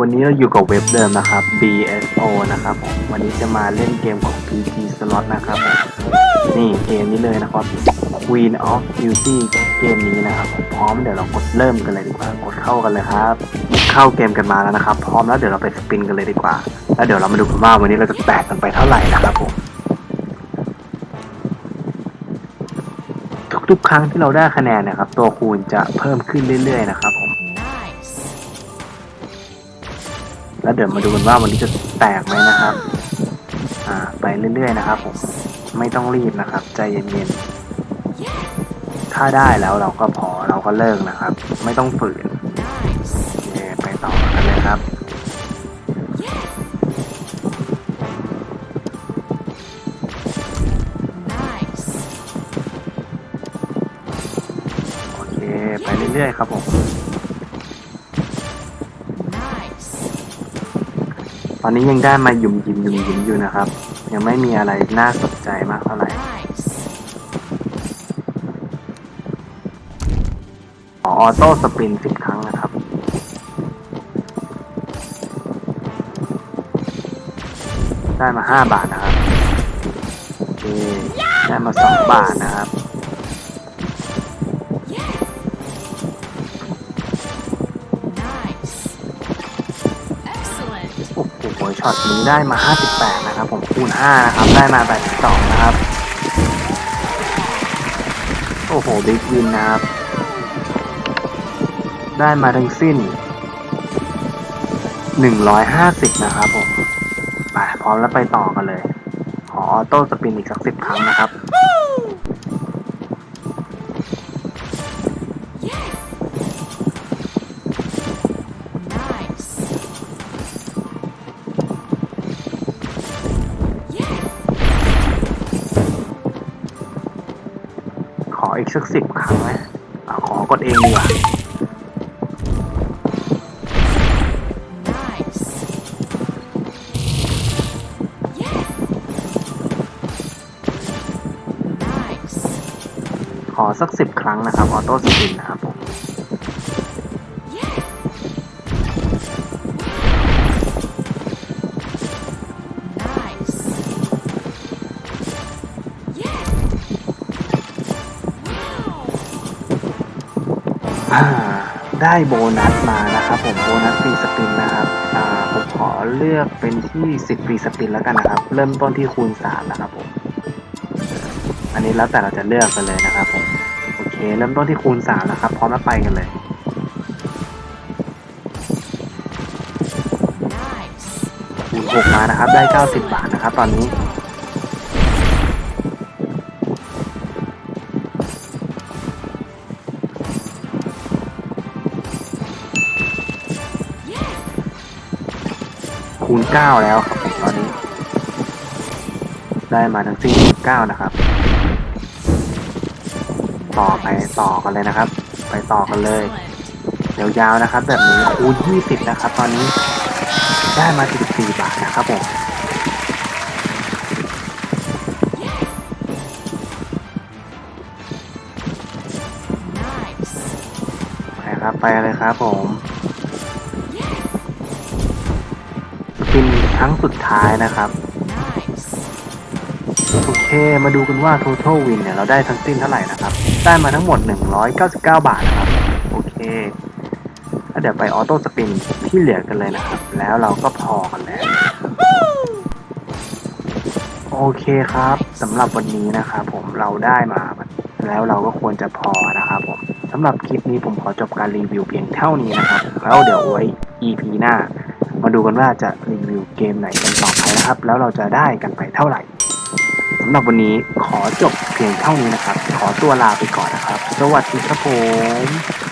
วันนี้เราอยู่กับเว็บเดิมนะครับ BSO นะครับผมวันนี้จะมาเล่นเกมของ PT Slot นะครับ นี่เกมนี้เลยนะครับ Queen of Duty เกมนี้นะครับผมพร้อมเดี๋ยวเรากดเริ่มกันเลยดีกว่า กดเข้ากันเลยครับ เข้าเกมกันมาแล้วนะครับ พร้อมแล้วเดี๋ยวเราไปสปินกันเลยดีกว่า แล้วเดี๋ยวเรามาดูกันว่าวันนี้เราจะแตกกันไปเท่าไหร่นะครับผม ทุกๆครั้งที่เราได้คะแนนนะครับ ตัวคูณจะเพิ่มขึ้นเรื่อยๆนะครับผม แล้วเดี๋ยวมาดูกันว่าวันนี้จะแตกไหมนะครับ อ่า ไปเรื่อยๆนะครับผม ไม่ต้องรีบนะครับ ใจเย็นๆ ถ้าได้แล้วเราก็พอเราก็เลิกนะครับ ไม่ต้องฝืน Nice. โอไปต่อกันเลยครับโอเคไปเรื่อยๆครับผม ตอนนี้ยังได้มาหยุ่มยิมหยุ่มยิมอยู่นะครับ ยังไม่มีอะไรน่าสนใจมากเท่าไหร่อออโต้สปรินสิบครั้งนะครับ ได้มาห้าบาทนะครับ โอเค ได้มาสองบาทนะครับ ช็อตนี้ได้มา 58 นะครับ ผมคูณ 5 นะครับ ได้มา 82 นะครับ โอ้โหบิ๊กวินนะครับ ได้มาทั้งสิ้น 150 นะครับผมไปพร้อมแล้วไปต่อกันเลย ขอออโต้สปินอีกสัก10ครั้งนะครับ Nice. ออีกสัก10ครั้งนะอะขอกดเองดีกว่า Nice. Nice. ขอสัก10ครั้งนะครับ ออโต้สปินนะครับผม อ่าได้โบนัสมานะครับผมโบนัสฟรีสปินนะครับอ่าผมขอเลือกเป็นที่10ฟรีสปินแล้วกันนะครับ เริ่มต้นที่คูณ3นะครับผมอันนี้แล้วแต่เราจะเลือกกันเลยนะครับผมโอเค เริ่มต้นที่คูณ3นะครับ พร้อมแล้วไปกันเลยคูณ6มานะครับ ได้ 90 บาทนะครับ ตอนนี้ คูณ 9 แล้วครับผมตอนนี้ ได้มาทั้งสิ้น9นะครับ ต่อไปต่อกันเลยนะครับ ไปต่อกันเลยยาวๆนะครับ แบบนี้คูณ 20 นะครับ ตอนนี้ได้มา 14 บาทนะครับผมไปครับไปเลยครับผม สปินครั้งสุดท้ายนะครับ Nice. โอเค มาดูกันว่า total win เนี่ย เราได้ทั้งสิ้นเท่าไหร่นะครับ ได้มาทั้งหมด 199 บาทนะครับ โอเคแล้วเดี๋ยวไปออโต้สปินที่เหลือกันเลยนะครับ แล้วเราก็พอกันแล้ว โอเคครับสำหรับวันนี้นะครับผมเราได้มาแล้วเราก็ควรจะพอนะครับผมสำหรับคลิปนี้ผมขอจบการรีวิวเพียงเท่านี้นะครับ แล้วเดี๋ยวไว้ EP หน้า มาดูกันว่าจะรีวิวเกมไหนกันต่อไปนะครับ แล้วเราจะได้กันไปเท่าไหร่สำหรับวันนี้ขอจบเพียงเท่านี้นะครับ ขอตัวลาไปก่อนนะครับ สวัสดีครับผม